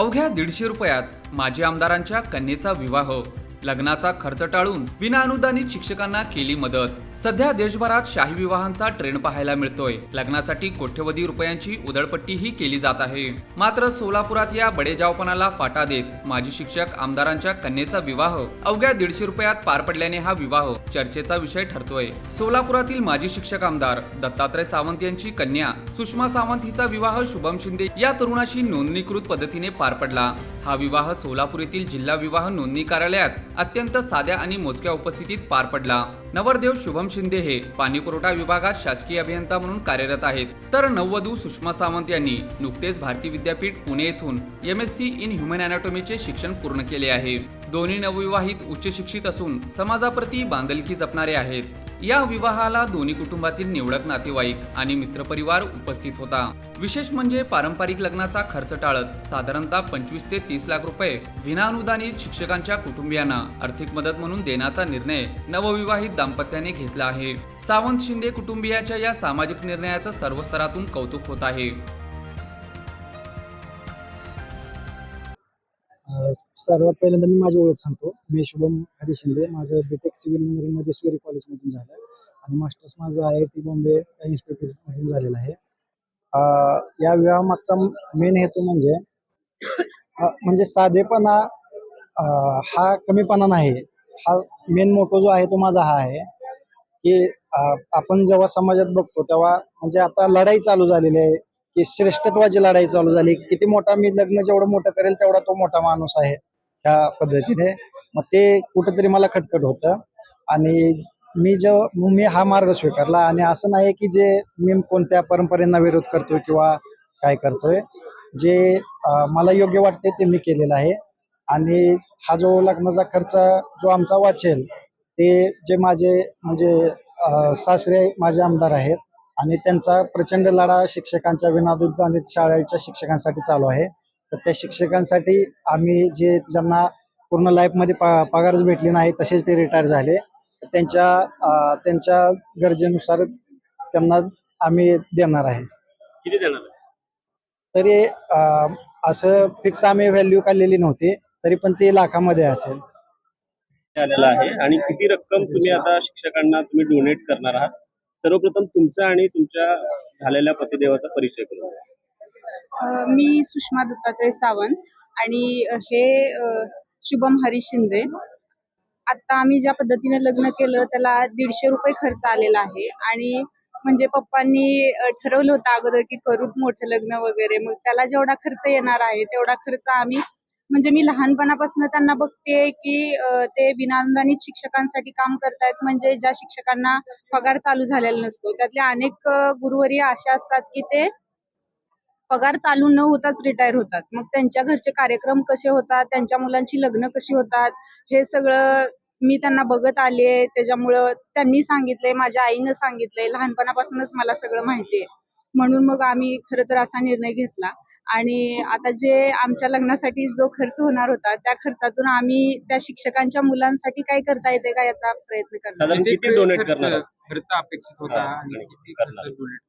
अवघ्या दीडशे रुपयात माजी आमदारांच्या कन्येचा विवाह लग्नाचा खर्च टाळून विनाअनुदानित शिक्षकांना केली मदत. सध्या देशभरात शाही विवाहांचा ट्रेंड पाहायला मिळतोय. लग्नासाठी कोट्यवधी रुपयांची उधळपट्टीही केली जात आहे. मात्र सोलापुरात या बडेजावपणाला फाटा देत माजी शिक्षक आमदारांच्या कन्येचा विवाह अवघ्या दीडशे रुपयात पार पडल्याने हा विवाह चर्चेचा विषय ठरतोय. सोलापुरातील माजी शिक्षक आमदार दत्तात्रय सावंत यांची कन्या सुषमा सावंत हिचा विवाह शुभम शिंदे या तरुणाशी नोंदणीकृत पद्धतीने पार पडला. हा विवाह सोलापूर येथील जिल्हा विवाह नोंदणी कार्यालयात अत्यंत साध्या आणि मोजक्या उपस्थितीत पार पडला. नवरदेव शुभम शिंदे हे पाणीपुरवठा विभागात शासकीय अभियंता म्हणून कार्यरत आहेत. तर नववधू सुषमा सावंत यांनी नुकतेच भारतीय विद्यापीठ पुणे येथून M S C in human अनाटॉमीचे शिक्षण पूर्ण केले आहे. दोन्ही नवविवाहित उच्च शिक्षित असून समाजाप्रती बांधलकी जपणारे आहेत. या विवाहाला दोन्ही कुटुंबातील निवडक नातेवाईक आणि मित्रपरिवार उपस्थित होता. विशेष म्हणजे पारंपरिक लग्नाचा खर्च टाळत साधारणतः पंचवीस ते तीस लाख रुपये विनाअनुदानित शिक्षकांच्या कुटुंबियांना आर्थिक मदत म्हणून देण्याचा निर्णय नवविवाहित दाम्पत्याने घेतला आहे. सावंत शिंदे कुटुंबियाच्या या सामाजिक निर्णयाचं सर्व स्तरातून कौतुक होत आहे. सर्वात पहिल्यांदा मी माझी ओळख सांगतो. मी शुभम हरी शिंदे. माझं बीटेक सिव्हिल इंजिनिअरिंगमध्ये स्वेरी कॉलेजमधून झालं आणि मास्टर्स माझं आय आय टी बॉम्बे इन्स्टिट्यूटमधून झालेलं आहे. या विवाहामागचा मेन हेतू म्हणजे म्हणजे साधेपणा हा कमीपणा नाही. हा मेन मोटो जो आहे तो माझा हा आहे. की आपण जेव्हा समाजात बघतो तेव्हा म्हणजे आता लढाई चालू झालेली आहे. की श्रेष्ठत्वाची लढाई चालू झाली. किती मोठा मी लग्न जेवढं मोठं करेल तेवढा तो मोठा माणूस आहे ह्या पद्धतीने. मग ते कुठंतरी मला खटखट होतं. आणि मी जो मी हा मार्ग स्वीकारला. आणि असं नाही की जे मी कोणत्या परंपरेंना विरोध करतोय किंवा काय करतोय. जे मला योग्य वाटते ते मी केलेलं आहे. आणि हा जो लग्नाचा खर्च जो आमचा वाचेल ते जे माझे म्हणजे सासरे माझे आमदार आहेत आणि त्यांचा प्रचंड लढा शिक्षकांच्या विनादुद्धानित शाळेच्या शिक्षकांसाठी चालू आहे. तर त्या शिक्षकांसाठी आम्ही जे ज्यांना पूर्ण लाईफमध्ये पा पगारच भेटली नाही तसेच ते रिटायर झाले. तर त्यांच्या त्यांच्या गरजेनुसार त्यांना आम्ही देणार आहे. किती देणार तरी असं फिक्स आम्ही व्हॅल्यू काढलेली नव्हती तरी पण ती लाखामध्ये असेल. आलेला आहे. आणि किती रक्कम तुम्ही आता शिक्षकांना तुम्ही डोनेट करणार आहात? सर्वप्रथम तुमचा आणि तुमच्या झालेल्या पतिदेवाचा परिचय करून मी सुषमा दत्तात्रय सावंत आणि हे शुभम हरी शिंदे. आता आम्ही ज्या पद्धतीने लग्न केलं त्याला दीडशे रुपये खर्च आलेला आहे. आणि म्हणजे पप्पांनी ठरवलं होतं अगोदर की करूत मोठं लग्न वगैरे. मग त्याला जेवढा खर्च येणार आहे तेवढा खर्च आम्ही म्हणजे मी लहानपणापासून त्यांना बघते की ते विनाअनुदानित शिक्षकांसाठी काम करतायत. म्हणजे ज्या शिक्षकांना पगार चालू झालेला नसतो. त्यातले अनेक गुरुवरी गुरुवर्य असतात की ते पगार चालू न होताच रिटायर होतात. मग त्यांच्या घरचे कार्यक्रम कसे होतात? त्यांच्या मुलांची लग्न कशी होतात? हे सगळं मी त्यांना बघत आले. त्याच्यामुळं त्यांनी सांगितलंय माझ्या आईनं सांगितलंय. लहानपणापासूनच मला सगळं माहिती आहे म्हणून मग आम्ही खरं तर असा निर्णय घेतला. आणि आता जे आमच्या लग्नासाठी जो खर्च होणार होता त्या खर्चातून आम्ही त्या शिक्षकांच्या मुलांसाठी काय करता येते का याचा प्रयत्न करणार साधारण किती डोनेट करणार आहात? खर्च अपेक्षित होता हा, आणि किती करणार. खर्च डोनेट